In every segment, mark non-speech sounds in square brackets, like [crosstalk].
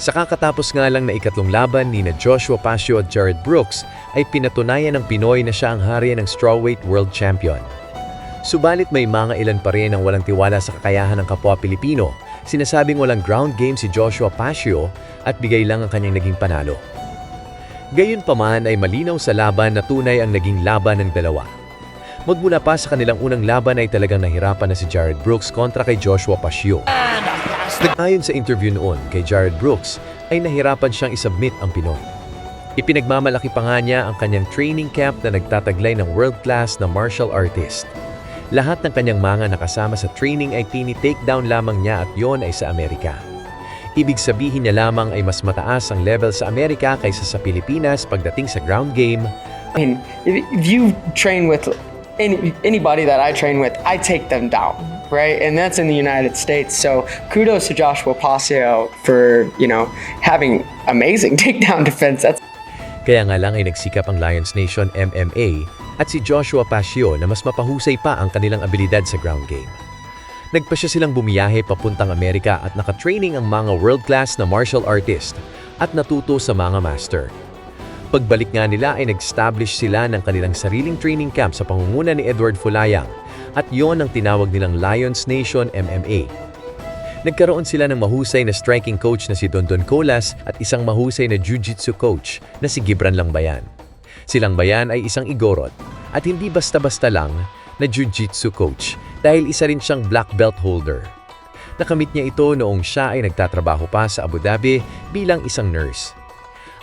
Sa kakatapos nga lang na ikatlong laban ni na Joshua Pasio at Jared Brooks ay pinatunayan ng Pinoy na siya ang hari ng strawweight world champion. Subalit may mga ilan pa rin ang walang tiwala sa kakayahan ng kapwa Pilipino. Sinasabing walang ground game si Joshua Pasio at bigay lang ang kanyang naging panalo. Gayunpaman ay malinaw sa laban na tunay ang naging laban ng dalawa. Magmula pa sa kanilang unang laban ay talagang nahirapan na si Jared Brooks kontra kay Joshua Pasio. Ayon sa interview noon kay Jared Brooks, ay nahirapan siyang isubmit ang Pinoy. Ipinagmamalaki pa nga niya ang kanyang training camp na nagtataglay ng world-class na martial artist. Lahat ng kanyang mga nakasama sa training ay tini-takedown lamang niya at yon ay sa Amerika. Ibig sabihin niya lamang ay mas mataas ang level sa Amerika kaysa sa Pilipinas pagdating sa ground game I mean, if you train with any, anybody that I train with, I take them down, right? And that's in the United States. So kudos to Joshua Pasio for, you know, having amazing [laughs] takedown defense. That's Kaya nga lang ay nagsikap ang Lions Nation MMA at si Joshua Pasio na mas mapahusay pa ang kanilang abilidad sa ground game. Nagpa siya silang bumiyahe papuntang Amerika at nakatraining ang mga world-class na martial artist at natuto sa mga master. Pagbalik nga nila ay nag-establish sila ng kanilang sariling training camp sa pangunguna ni Edward Fulayang at yon ang tinawag nilang Lions Nation MMA. Nagkaroon sila ng mahusay na striking coach na si Dondon Colas at isang mahusay na jiu-jitsu coach na si Gibran Langbayan. Si Langbayan ay isang igorot at hindi basta-basta lang na jiu-jitsu coach dahil isa rin siyang black belt holder. Nakamit niya ito noong siya ay nagtatrabaho pa sa Abu Dhabi bilang isang nurse.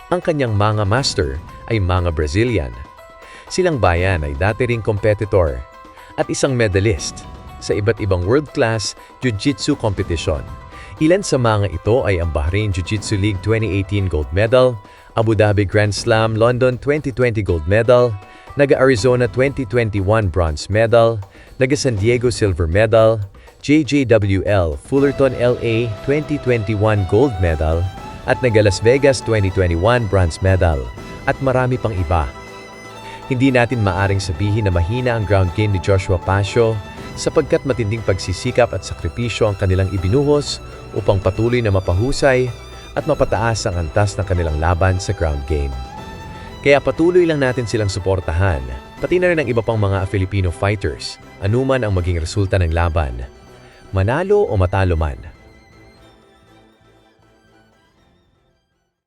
Ang kanyang mga master ay mga Brazilian. Silang bayan ay dati ring competitor at isang medalist sa iba't ibang world-class jiu-jitsu competition. Ilan sa mga ito ay ang Bahrain Jiu-Jitsu League 2018 gold medal, Abu Dhabi Grand Slam London 2020 gold medal, Naga-Arizona 2021 bronze medal, Naga-San Diego silver medal, JJWL Fullerton LA 2021 gold medal, at Naga-Las Vegas 2021 bronze medal, at marami pang iba. Hindi natin maaring sabihin na mahina ang ground game ni Joshua Pasio sapagkat matinding pagsisikap at sakripisyo ang kanilang ibinuhos upang patuloy na mapahusay at mapataas ang antas ng kanilang laban sa ground game. Kaya patuloy lang natin silang suportahan, pati na rin ang iba pang mga Filipino fighters, anuman ang maging resulta ng laban. Manalo o matalo man,